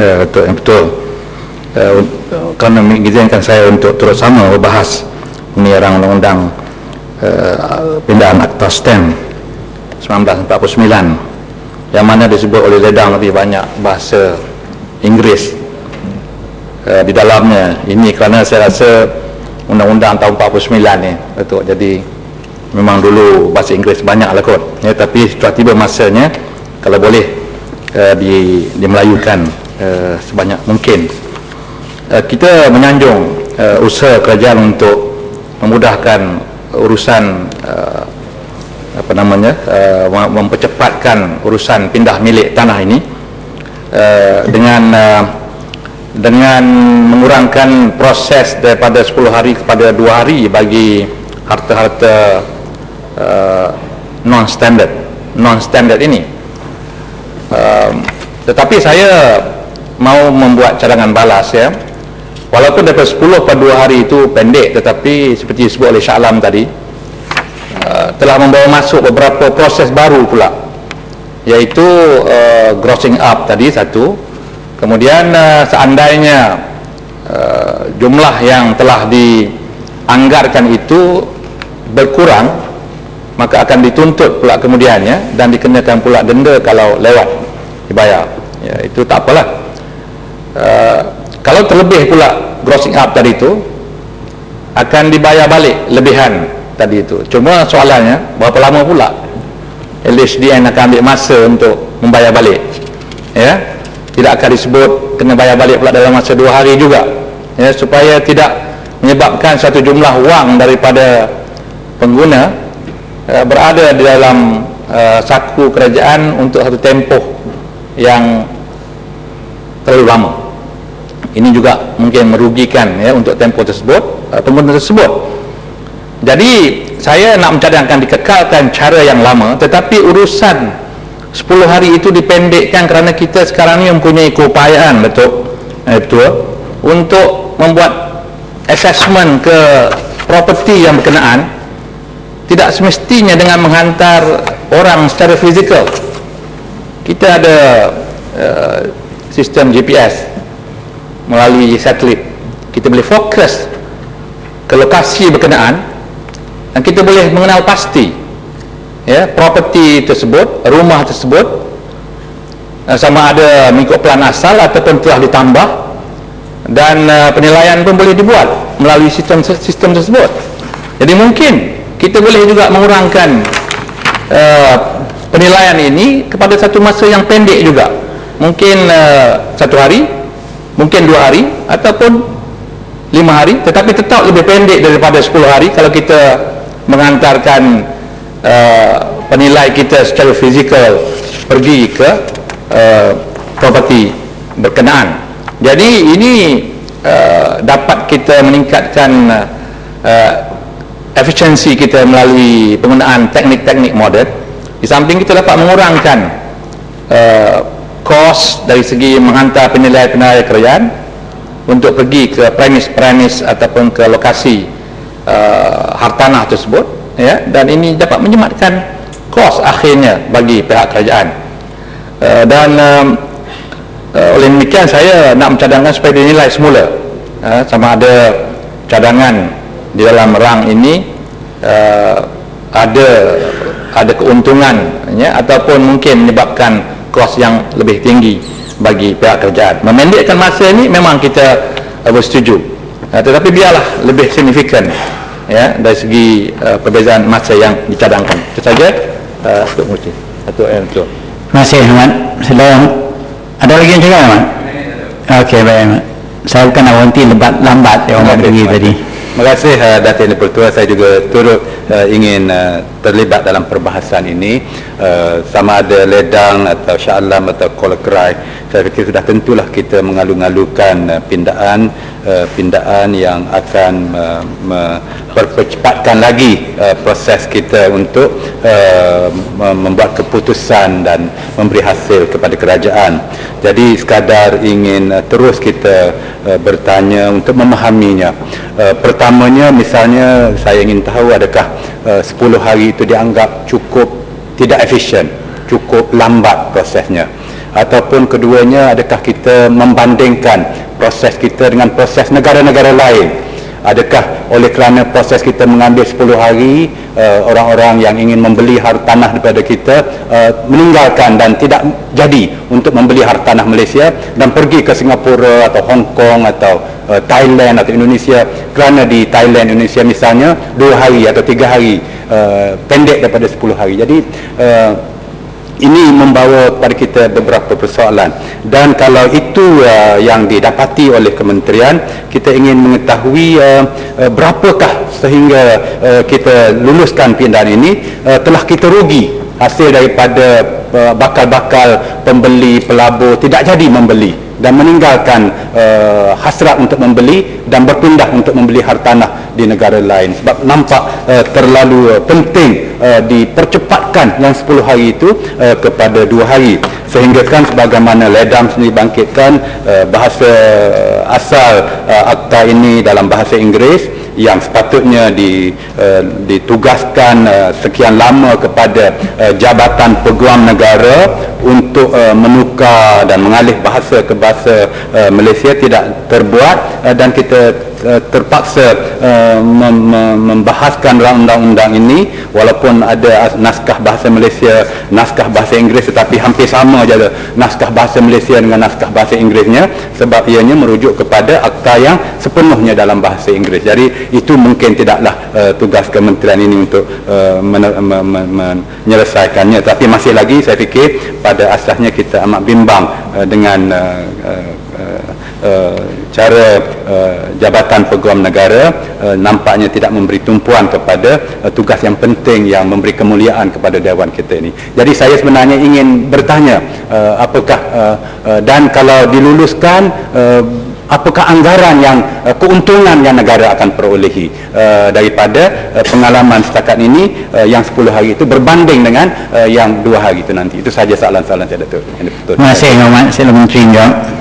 Ya, betul, yang betul. Uh, kerana mengizinkan saya untuk terus sama membahas mengenai undang-undang uh, pindahan akta STEM 1949 yang mana disebut oleh Ledang lebih banyak bahasa Inggeris. Uh, di dalamnya ini kerana saya rasa undang-undang tahun 49 ni betul. Jadi memang dulu bahasa Inggeris banyak lah kot. Ya, tapi setelah tiba masanya kalau boleh uh, di, dimelayukan uh, sebanyak mungkin. Uh, kita menyanjung uh, usaha kerajaan untuk memudahkan urusan uh, apa namanya uh, mempercepatkan urusan pindah milik tanah ini uh, dengan uh, dengan mengurangkan proses daripada 10 hari kepada 2 hari bagi harta-harta uh, non standard non standard ini. Uh, tetapi saya mau membuat cadangan balas ya. Walaupun daripada 10 pada 2 hari itu pendek tetapi seperti disebut oleh Syaklam tadi uh, telah membawa masuk beberapa proses baru pula. Iaitu uh, grossing up tadi satu. Kemudian uh, seandainya uh, jumlah yang telah dianggarkan itu berkurang maka akan dituntut pula kemudiannya dan dikenakan pula denda kalau lewat dibayar. Ya, itu tak apalah uh, kalau terlebih pula grossing up tadi itu akan dibayar balik lebihan tadi itu cuma soalannya berapa lama pula LHDN akan ambil masa untuk membayar balik? Ya? Tidak akan disebut kena bayar balik pula dalam masa dua hari juga. Ya, supaya tidak menyebabkan satu jumlah wang daripada pengguna uh, berada di dalam uh, saku kerajaan untuk satu tempoh yang terlalu lama ini juga mungkin merugikan ya untuk tempoh tersebut uh, pengguna tersebut. Jadi saya nak mencadangkan dikekalkan cara yang lama tetapi urusan 10 hari itu dipendekkan kerana kita sekarang ni mempunyai keupayaan betul? Eh, betul. Untuk membuat assessment ke property yang berkenaan tidak semestinya dengan menghantar orang secara fizikal. Kita ada uh, sistem GPS melalui satelit. Kita boleh fokus ke lokasi berkenaan dan kita boleh mengenal pasti ya properti tersebut rumah tersebut uh, sama ada mengikut plan asal ataupun telah ditambah dan uh, penilaian pun boleh dibuat melalui sistem sistem tersebut. Jadi mungkin kita boleh juga mengurangkan uh, penilaian ini kepada satu masa yang pendek juga. Mungkin uh, satu hari mungkin dua hari ataupun lima hari tetapi tetap lebih pendek daripada sepuluh hari kalau kita mengantarkan uh, penilai kita secara fizikal pergi ke uh, properti berkenaan. Jadi ini uh, dapat kita meningkatkan uh, efisiensi kita melalui penggunaan teknik-teknik moden. Di samping kita dapat mengurangkan uh, kos dari segi menghantar penilai-penilai kerajaan untuk pergi ke premis-premis ataupun ke lokasi uh, hartanah tersebut ya. Dan ini dapat menyematkan kos akhirnya bagi pihak kerajaan. Uh, dan uh, uh, oleh demikian saya nak mencadangkan supaya dinilai semula. Uh, sama ada cadangan di dalam rang ini uh, ada ada keuntungan ya, ataupun mungkin menyebabkan kos yang lebih tinggi bagi pihak kerajaan. Memendekkan masa ini memang kita uh, bersetuju. Uh, tetapi biarlah lebih signifikan ya dari segi uh, perbezaan masa yang dicadangkan. Itu saja uh, Datuk Murti Datuk M. Datuk Terima kasih Ahmad. Selamat. Ada lagi yang cakap Ahmad? Okey baik Ahmad. Saya bukan nak berhenti lambat, lambat yang Ahmad pergi tadi Terima kasih uh, Datin Pertua Saya juga turut uh, ingin uh, terlibat dalam perbahasan ini uh, Sama ada ledang atau sya'alam atau kolakrai Saya fikir sudah tentulah kita mengalu-ngalukan uh, pindaan uh, Pindaan yang akan uh, mempercepatkan lagi uh, proses kita untuk uh, membuat keputusan dan memberi hasil kepada kerajaan. Jadi sekadar ingin uh, terus kita uh, bertanya untuk memahaminya. Uh, pertamanya misalnya saya ingin tahu adakah uh, 10 hari itu dianggap cukup tidak efisien, cukup lambat prosesnya. ataupun keduanya adakah kita membandingkan proses kita dengan proses negara-negara lain adakah oleh kerana proses kita mengambil 10 hari uh, orang-orang yang ingin membeli harta tanah daripada kita uh, meninggalkan dan tidak jadi untuk membeli harta tanah Malaysia dan pergi ke Singapura atau Hong Kong atau uh, Thailand atau Indonesia? Kerana di Thailand Indonesia misalnya dua hari atau tiga hari uh, pendek daripada 10 hari. Jadi uh, ini membawa kepada kita beberapa persoalan. Dan kalau itu uh, yang didapati oleh kementerian kita ingin mengetahui uh, uh, berapakah sehingga uh, kita luluskan pindahan ini. Uh, telah kita rugi hasil daripada uh, bakal-bakal pembeli pelabur tidak jadi membeli dan meninggalkan uh, hasrat untuk membeli dan berpindah untuk membeli hartanah di negara lain. Sebab nampak uh, terlalu uh, penting uh, dipercepatkan yang 10 hari itu uh, kepada 2 hari. Sehingga kan sebagaimana Ledam sendiri bangkitkan uh, bahasa asal uh, akta ini dalam bahasa Inggeris yang sepatutnya di, uh, ditugaskan uh, sekian lama kepada uh, Jabatan Peguam Negara untuk uh, menukar dan mengalih bahasa ke bahasa uh, Malaysia tidak terbuat uh, dan kita Uh, terpaksa uh, mem membahaskan undang-undang ini. Walaupun ada naskah bahasa Malaysia naskah bahasa Inggeris tetapi hampir sama saja naskah bahasa Malaysia dengan naskah bahasa Inggerisnya sebab ianya merujuk kepada akta yang sepenuhnya dalam bahasa Inggeris. Jadi itu mungkin tidaklah uh, tugas kementerian ini untuk uh, menyelesaikannya. Tapi masih lagi saya fikir pada asasnya kita amat bimbang uh, dengan uh, uh, uh, cara uh, Jabatan Peguam Negara uh, nampaknya tidak memberi tumpuan kepada uh, tugas yang penting yang memberi kemuliaan kepada Dewan kita ini. Jadi saya sebenarnya ingin bertanya uh, apakah uh, uh, dan kalau diluluskan uh, apakah anggaran yang uh, keuntungan yang negara akan perolehi uh, daripada uh, pengalaman setakat ini uh, yang 10 hari itu berbanding dengan uh, yang 2 hari itu nanti. Itu saja soalan-soalan saya Datuk. Terima kasih Muhammad Sila Menteri